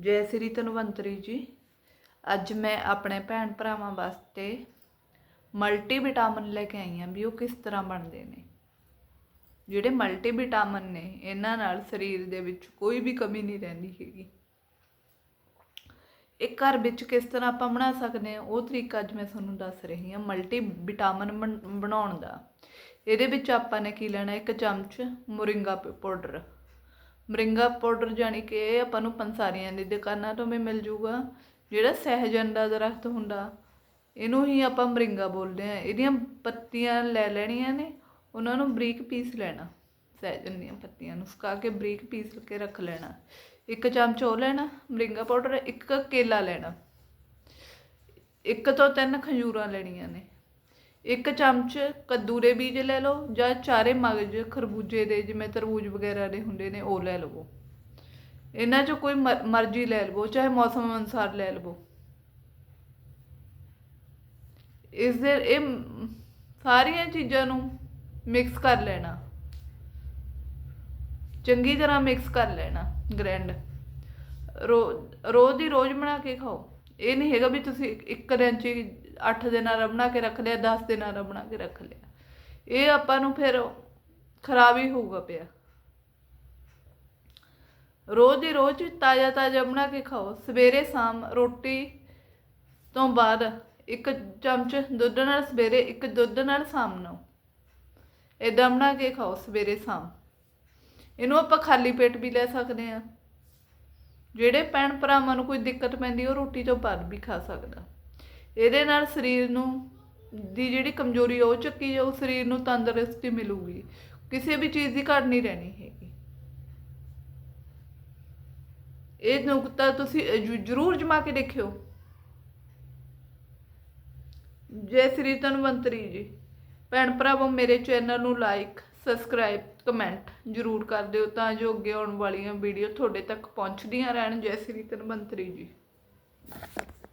ਜੈ ਸ੍ਰੀ ਧਨਵੰਤਰੀ ਜੀ। ਅੱਜ ਮੈਂ ਆਪਣੇ ਭੈਣ ਭਰਾਵਾਂ ਵਾਸਤੇ ਮਲਟੀ ਵਿਟਾਮਿਨ ਲੈ ਕੇ ਆਈ ਹਾਂ ਵੀ ਉਹ ਕਿਸ ਤਰ੍ਹਾਂ ਬਣਦੇ ਨੇ। ਜਿਹੜੇ ਮਲਟੀ ਵਿਟਾਮਿਨ ਨੇ, ਇਹਨਾਂ ਨਾਲ ਸਰੀਰ ਦੇ ਵਿੱਚ ਕੋਈ ਵੀ ਕਮੀ ਨਹੀਂ ਰਹਿੰਦੀ ਹੈਗੀ। ਇਹ ਘਰ ਵਿੱਚ ਕਿਸ ਤਰ੍ਹਾਂ ਆਪਾਂ ਬਣਾ ਸਕਦੇ ਹਾਂ, ਉਹ ਤਰੀਕਾ ਅੱਜ ਮੈਂ ਤੁਹਾਨੂੰ ਦੱਸ ਰਹੀ ਹਾਂ ਮਲਟੀ ਵਿਟਾਮਿਨ ਬਣ- ਬਣਾਉਣ ਦਾ। ਇਹਦੇ ਵਿੱਚ ਆਪਾਂ ਨੇ ਕੀ ਲੈਣਾ, ਇੱਕ ਚਮਚ ਮੁਰਿੰਗਾ ਪਾਊਡਰ। ਮਰਿੰਗਾ ਪਾਊਡਰ ਜਾਨੀ ਕਿ ਇਹ ਆਪਾਂ ਨੂੰ ਪੰਸਾਰੀਆਂ ਦੀ ਦੁਕਾਨਾਂ ਤੋਂ ਵੀ ਮਿਲ ਜੂਗਾ। ਜਿਹੜਾ ਸਹਿਜਨ ਦਾ ਦਰਖਤ ਹੁੰਦਾ, ਇਹਨੂੰ ਹੀ ਆਪਾਂ ਮਰਿੰਗਾ ਬੋਲਦੇ ਆ ਇਹਦੀਆਂ ਪੱਤੀਆਂ ਲੈ ਲੈਣੀਆਂ ਨੇ, ਉਹਨਾਂ ਨੂੰ ਬਰੀਕ ਪੀਸ ਲੈਣਾ। ਸਹਿਜਨ ਦੀਆਂ ਪੱਤੀਆਂ ਨੂੰ ਸੁਕਾ ਕੇ ਬਰੀਕ ਪੀਸ ਕੇ ਰੱਖ ਲੈਣਾ। ਇੱਕ ਚਮਚ ਉਹ ਲੈਣਾ, ਮਰਿੰਗਾ ਪਾਊਡਰ, ਇੱਕ ਕੇਲਾ ਲੈਣਾ। ਇੱਕ ਤੋਂ ਤਿੰਨ ਖਜੂਰਾਂ ਲੈਣੀਆਂ ਨੇ। ਇੱਕ ਚਮਚ ਕੱਦੂ ਦੇ ਬੀਜ ਲੈ ਲਓ ਜਾਂ ਚਾਰੇ ਮਗਜ ਖਰਬੂਜੇ ਦੇ, ਜਿਵੇਂ ਤਰਬੂਜ ਵਗੈਰਾ ਦੇ ਹੁੰਦੇ ਨੇ, ਉਹ ਲੈ ਲਵੋ। ਇਹਨਾਂ ਚੋਂ ਕੋਈ ਮਰ- ਮਰਜ਼ੀ ਲੈ ਲਵੋ, ਚਾਹੇ ਮੌਸਮ ਅਨੁਸਾਰ ਲੈ ਲਵੋ। ਇਸ ਦੇ, ਇਹ ਸਾਰੀਆਂ ਚੀਜ਼ਾਂ ਨੂੰ ਮਿਕਸ ਕਰ ਲੈਣਾ। ਚੰਗੀ ਤਰ੍ਹਾਂ ਮਿਕਸ ਕਰ ਲੈਣਾ ਗ੍ਰੈਂਡ ਰੋ, ਰੋਜ਼ ਦੀ ਰੋਜ਼ ਬਣਾ ਕੇ ਖਾਓ। ਇਹ ਨਹੀਂ ਹੈਗਾ ਵੀ ਤੁਸੀਂ ਇੱਕ ਦਿਨ ਚ 8 ਦਿਨ ਦਾ ਬਣਾ ਕੇ ਰੱਖ ਲਿਆ 10 ਦਿਨ ਦਾ ਬਣਾ ਕੇ ਰੱਖ ਲਿਆ। ਇਹ ਆਪਾਂ ਨੂੰ ਫਿਰ ਖਰਾਬ ਹੀ ਹੋਊਗਾ ਪਿਆ। ਰੋਜ਼ ਦੀ ਰੋਜ਼ ਤਾਜ਼ਾ ਤਾਜ਼ਾ ਬਣਾ ਕੇ ਖਾਓ। ਸਵੇਰੇ, ਸ਼ਾਮ ਰੋਟੀ ਤੋਂ ਬਾਅਦ ਇੱਕ ਚਮਚ ਦੁੱਧ ਨਾਲ, ਸਵੇਰੇ ਇੱਕ ਦੁੱਧ ਨਾਲ, ਸ਼ਾਮ ਨੂੰ ਇਦਾਂ ਬਣਾ ਕੇ ਖਾਓ ਸਵੇਰੇ, ਸ਼ਾਮ। ਇਹਨੂੰ ਆਪਾਂ ਖਾਲੀ ਪੇਟ ਵੀ ਲੈ ਸਕਦੇ ਹਾਂ। ਜਿਹੜੇ ਭੈਣ ਭਰਾਵਾਂ ਨੂੰ ਕੋਈ ਦਿੱਕਤ ਪੈਂਦੀ, ਉਹ ਰੋਟੀ ਤੋਂ ਬਾਅਦ ਵੀ ਖਾ ਸਕਦਾ। ਇਹਦੇ ਨਾਲ ਸਰੀਰ ਨੂੰ ਦੀ ਜਿਹੜੀ ਕਮਜ਼ੋਰੀ ਉਹ ਚੱਕੀ ਜਾਊ, ਸਰੀਰ ਨੂੰ ਤੰਦਰੁਸਤੀ ਮਿਲੂਗੀ। ਕਿਸੇ ਵੀ ਚੀਜ਼ ਦੀ ਘਾਟ ਨਹੀਂ ਰਹਿਣੀ ਹੈਗੀ। ਇਹ ਨੁਕਤਾ ਤੁਸੀਂ ਜ- ਜ਼ਰੂਰ ਜਮਾ ਕੇ ਦੇਖਿਓ। ਜੈ ਸ੍ਰੀ ਧਨਵੰਤਰੀ ਜੀ। ਭੈਣ ਭਰਾਵੋ, ਮੇਰੇ ਚੈਨਲ ਨੂੰ ਲਾਈਕ ਸਬਸਕ੍ਰਾਈਬ ਕਮੈਂਟ ਜ਼ਰੂਰ ਕਰ ਦਿਓ ਤਾਂ ਜੋ ਅੱਗੇ ਆਉਣ ਵਾਲੀਆਂ ਵੀਡੀਓ ਤੁਹਾਡੇ ਤੱਕ ਪਹੁੰਚਦੀਆਂ ਰਹਿਣ। ਜੈ ਸ੍ਰੀ ਧਨਵੰਤਰੀ ਜੀ।